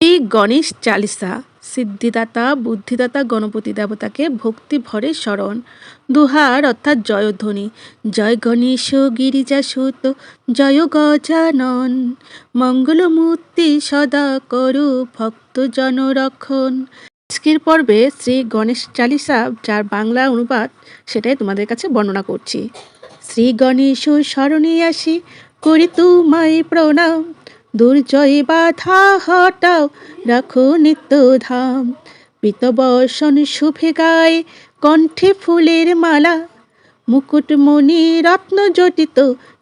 এই গণেশ চালিসা, সিদ্ধিদাতা, বুদ্ধিদাতা, গণপতি দেবতাকে ভক্তি ভরে স্মরণ। দুহার অর্থাৎ জয়ধ্বনি। জয় গণেশ গিরিজা সুত, জয় গজানন। মঙ্গলমূর্তি সদা করু ভক্ত জনরক্ষণ আজকের পর্বে শ্রী গণেশ চালিসা, যার বাংলা অনুবাদ, সেটাই তোমাদের কাছে বর্ণনা করছি। শ্রী গণেশ স্মরণে আসি, করি তোমায় প্রণাম। দুর্জয় বাধা হটাও রাখো নিত্য ধাম। পিতবর্ষণ শুভে গায়ে কণ্ঠে ফুলের মালা। মুকুটমণি রত্ন জটিত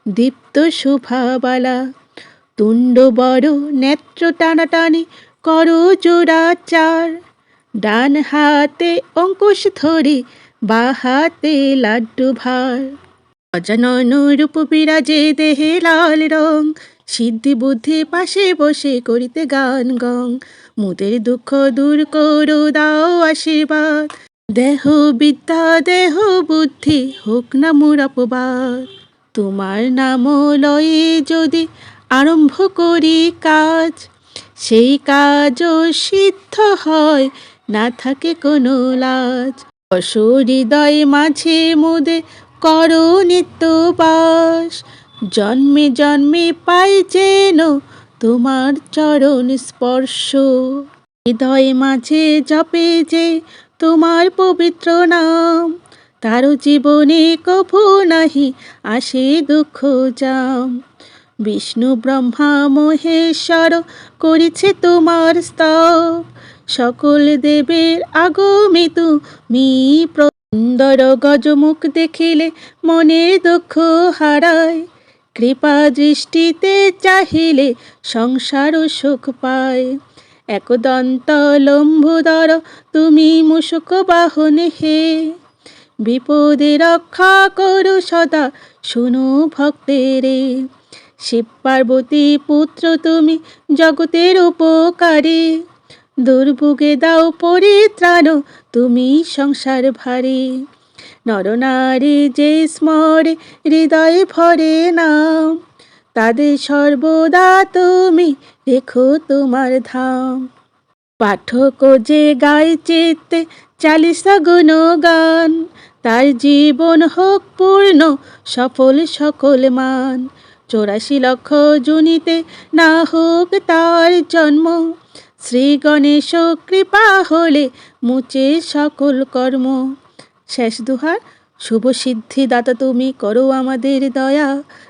দীপ্ত শোভাবালা তুণ্ড বড় নেত্র টানাটানি করো জোড়াচার ডান হাতে অঙ্কুশ ধরে বা হাতে লাড্ডু ভার। অজানন রূপ বিরাজে দেহে লাল রং সিদ্ধি বুদ্ধি পাশে বসে করিতে গান গং। মুদের দুঃখ দূর করো, দাও আশীর্বাদ। দেহ বিদ্যা, দেহ বুদ্ধি, হোক না মোর অপবাদ। তোমার নাম লয়ে যদি আরম্ভ করি কাজ, সেই কাজও সিদ্ধ হয়, না থাকে কোনো লাজ। হৃদয় মাঝে মুদে করো নিত্য বাস। জন্মে জন্মে পাই যেন তোমার চরণ স্পর্শ। হৃদয় মাঝে জপে যে তোমার পবিত্র নাম তার জীবনে কভু নাহি আসে দুঃখ জাম। বিষ্ণু ব্রহ্মা মহেশ্বর করেছে তোমার স্তব, সকল দেবের আগমে তুমি সুন্দর গজমুখ দেখিলে মনের দুঃখ হারায়। কৃপা দৃষ্টিতে চাহিলে সংসার সুখ পায়। একদন্ত লম্বুদর তুমি মুশুক বাহন হে। বিপদে রক্ষা করো সদা, শুনো ভক্তেরে শিব পার্বতী পুত্র তুমি জগতের উপকারী। দুর্ভোগে দাও পরিত্রাণ, তুমি সংসার ভারী। নরনারী যে স্মরে হৃদয়ে ভরে নাম, তাদের সর্বদা তুমি রেখো তোমার ধাম। পাঠক যে গায় চিত্তে গুণ গান, তার জীবন হোক পূর্ণ সফল সকল মান। চৌরাশি লক্ষ জুনিতে না হোক তার জন্ম, শ্রী গণেশ কৃপা হলে মুচে সকল কর্ম। শেষ দুহার। শুভ সিদ্ধি দাতা তুমি করো আমাদের দয়া।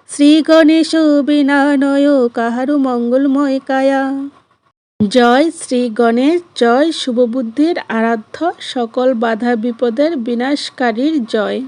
শ্রী গণেশ বিনা নয় কাহারু মঙ্গলময় কায়া। জয় শ্রী গণেশ, জয় শুভবুদ্ধির আরাধ্য, সকল বাধা বিপদের বিনাশকারীর জয়।